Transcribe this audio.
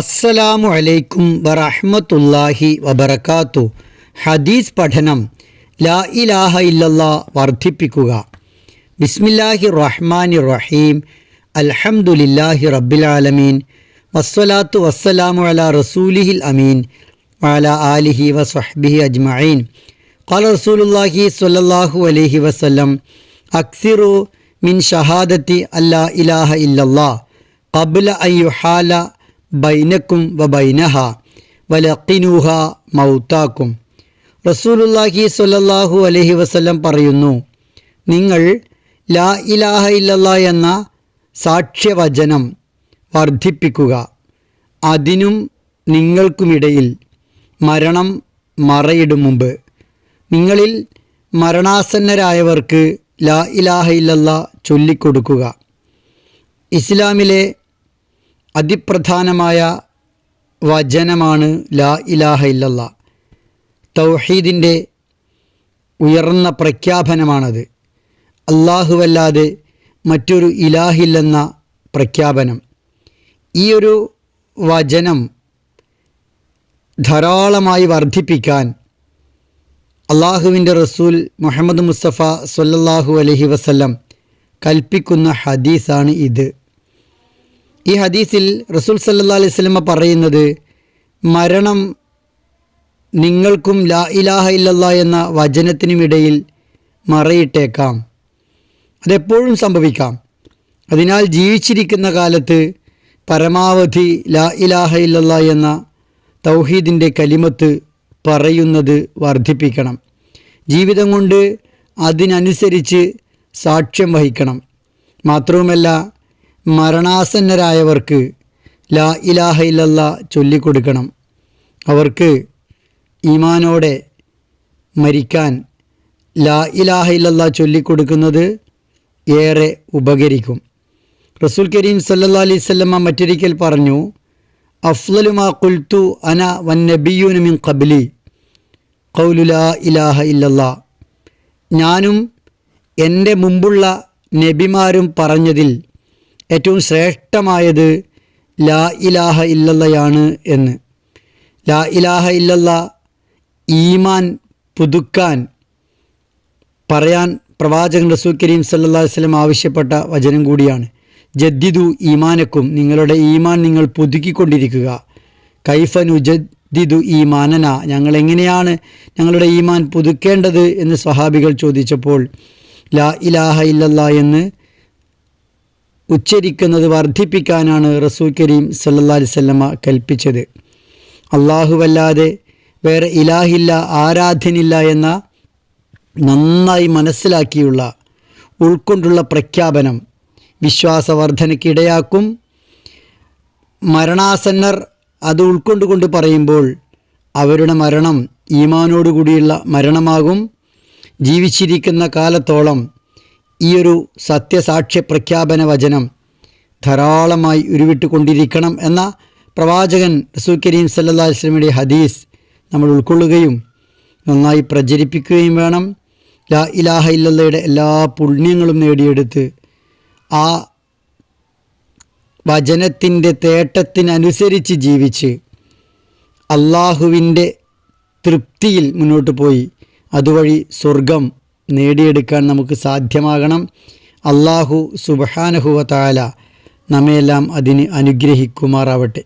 അസ്സലാമു അലൈക്കും വറഹ്മത്തുള്ളാഹി വബറകാത്തു ഹദീസ് പഠനം ലാ ഇലാഹ ഇല്ലല്ലാ വർദ്ധിപ്പിക്കുക ബിസ്മില്ലാഹി റഹ്മാനി റഹീം അൽഹംദുലില്ലാഹി റബ്ബിൽ ആലമീൻ വസ്സലാത്തു വസ്സലാമു അലാ റസൂലിഹിൽ അമീൻ വഅലാ ആലിഹി വസ്വഹ്ബിഹി അജ്മഈൻ قال رسول الله صلى الله عليه وسلم أكثروا من شهادة ألا إله إلا الله قبل أن يحال ബൈനക്കും വ ബൈനഹ വലക്കിനൂഹ മൗത്താക്കും. റസൂലുല്ലാഹി സ്വല്ലല്ലാഹു അലഹി വസല്ലം പറയുന്നു നിങ്ങൾ ലാ ഇലാഹ ഇല്ലല്ലാ എന്ന സാക്ഷ്യവചനം വർദ്ധിപ്പിക്കുക. അതിനും നിങ്ങൾക്കുമിടയിൽ മരണം മറയിടും മുമ്പ്. നിങ്ങളിൽ മരണാസന്നരായവർക്ക് ലാ ഇലാഹ ഇല്ലല്ലാ ചൊല്ലിക്കൊടുക്കുക. ഇസ്ലാമിലെ അതിപ്രധാനമായ വചനമാണ് ലാ ഇലാഹ ഇല്ലല്ല. തൗഹീദിന്റെ ഉയർന്ന പ്രഖ്യാപനമാണത്. അല്ലാഹുവല്ലാതെ മറ്റൊരു ഇലാഹില്ലെന്ന പ്രഖ്യാപനം. ഈ ഒരു വചനം ധാരാളമായി വർദ്ധിപ്പിക്കാൻ അള്ളാഹുവിന്റെ റസൂൽ മുഹമ്മദ് മുസ്തഫ സല്ലാഹു അലഹി വസല്ലം കൽപ്പിക്കുന്ന ഹദീസാണ് ഇത്. ഈ ഹദീസിൽ റസൂൽ സല്ലാ അലൈഹി സ്വലമ പറയുന്നത് മരണം നിങ്ങൾക്കും ലാ ഇലാഹ ഇല്ലല്ലാ എന്ന വചനത്തിനുമിടയിൽ മറയിട്ടേക്കാം. അതെപ്പോഴും സംഭവിക്കാം. അതിനാൽ ജീവിച്ചിരിക്കുന്ന കാലത്ത് പരമാവധി ലാ ഇലാഹ ഇല്ലല്ലാ എന്ന തൗഹീദിന്റെ കലിമത്ത് പറയുന്നത് വർദ്ധിപ്പിക്കണം. ജീവിതം കൊണ്ട് അതിനനുസരിച്ച് സാക്ഷ്യം വഹിക്കണം. മാത്രവുമല്ല മരണാസന്നരായവർക്ക് ലാ ഇലാഹ ഇല്ലല്ല ചൊല്ലിക്കൊടുക്കണം. അവർക്ക് ഈമാനോടെ മരിക്കാൻ ലാ ഇലാഹ ഇല്ലല്ല ചൊല്ലിക്കൊടുക്കുന്നത് ഏറെ ഉപകരിക്കും. റസൂൽ കരീം സല്ലാ അലൈഹി സ്വല്ലമ്മ മറ്റൊരിക്കൽ പറഞ്ഞു അഫ്ലലുമാ കുൽത്തു അന വൻ നബിയുന മിൻ കബിലി കൗലു ലാ ഇലാഹ ഇല്ലല്ല. ഞാനും എന്റെ മുമ്പുള്ള നബിമാരും പറഞ്ഞതിൽ ഏറ്റവും ശ്രേഷ്ഠമായത് ലാ ഇലാഹ ഇല്ലല്ലയാണ് എന്ന്. ലാ ഇലാഹ ഇല്ലല്ല ഈമാൻ പുതുക്കാൻ പറയാൻ പ്രവാചകൻ റസൂൽ കരീം സല്ലാ വസ്ലം ആവശ്യപ്പെട്ട വചനം കൂടിയാണ്. ജദ്ദിദു ഈമാനക്കും നിങ്ങളുടെ ഈമാൻ നിങ്ങൾ പുതുക്കിക്കൊണ്ടിരിക്കുക. കൈഫനു ജദ്ദിദു ഈമാനന ഞങ്ങൾ എങ്ങനെയാണ് ഞങ്ങളുടെ ഈമാൻ പുതുക്കേണ്ടത് എന്ന് സ്വഹാബികൾ ചോദിച്ചപ്പോൾ ലാ ഇലാഹ ഇല്ലല്ല എന്ന് ഉച്ചരിക്കുന്നത് വർദ്ധിപ്പിക്കാനാണ് റസൂൽ കരീം സല്ലാ അലിസ്വല്ലമ്മ കൽപ്പിച്ചത്. അള്ളാഹുവല്ലാതെ വേറെ ഇലാഹില്ല ആരാധനില്ല എന്ന നന്നായി മനസ്സിലാക്കിയുള്ള ഉൾക്കൊണ്ടുള്ള പ്രഖ്യാപനം വിശ്വാസവർദ്ധനയ്ക്കിടയാക്കും മരണാസന്നർ അത് ഉൾക്കൊണ്ടുകൊണ്ട് പറയുമ്പോൾ അവരുടെ മരണം ഈമാനോടുകൂടിയുള്ള മരണമാകും. ജീവിച്ചിരിക്കുന്ന കാലത്തോളം ഈയൊരു സത്യസാക്ഷ്യ പ്രഖ്യാപന വചനം ധാരാളമായി ഉരുവിട്ടുകൊണ്ടിരിക്കണം എന്ന പ്രവാചകൻ റസൂൽ കരീം സല്ലാ വസ്ലമിയുടെ ഹദീസ് നമ്മൾ ഉൾക്കൊള്ളുകയും നന്നായി പ്രചരിപ്പിക്കുകയും വേണം. ലാ ഇലാഹ ഇല്ലല്ലാഹയുടെ എല്ലാ പുണ്യങ്ങളും നേടിയെടുത്ത് ആ വചനത്തിന്റെ തേട്ടത്തിനനുസരിച്ച് ജീവിച്ച് അള്ളാഹുവിന്റെ തൃപ്തിയിൽ മുന്നോട്ട് പോയി. അതുവഴി സ്വർഗം നേടിയെടുക്കാൻ നമുക്ക് സാധ്യമാകണം. അള്ളാഹു സുബഹാനഹുവ താല നമ്മയെല്ലാം അതിന് അനുഗ്രഹിക്കുമാറാവട്ടെ.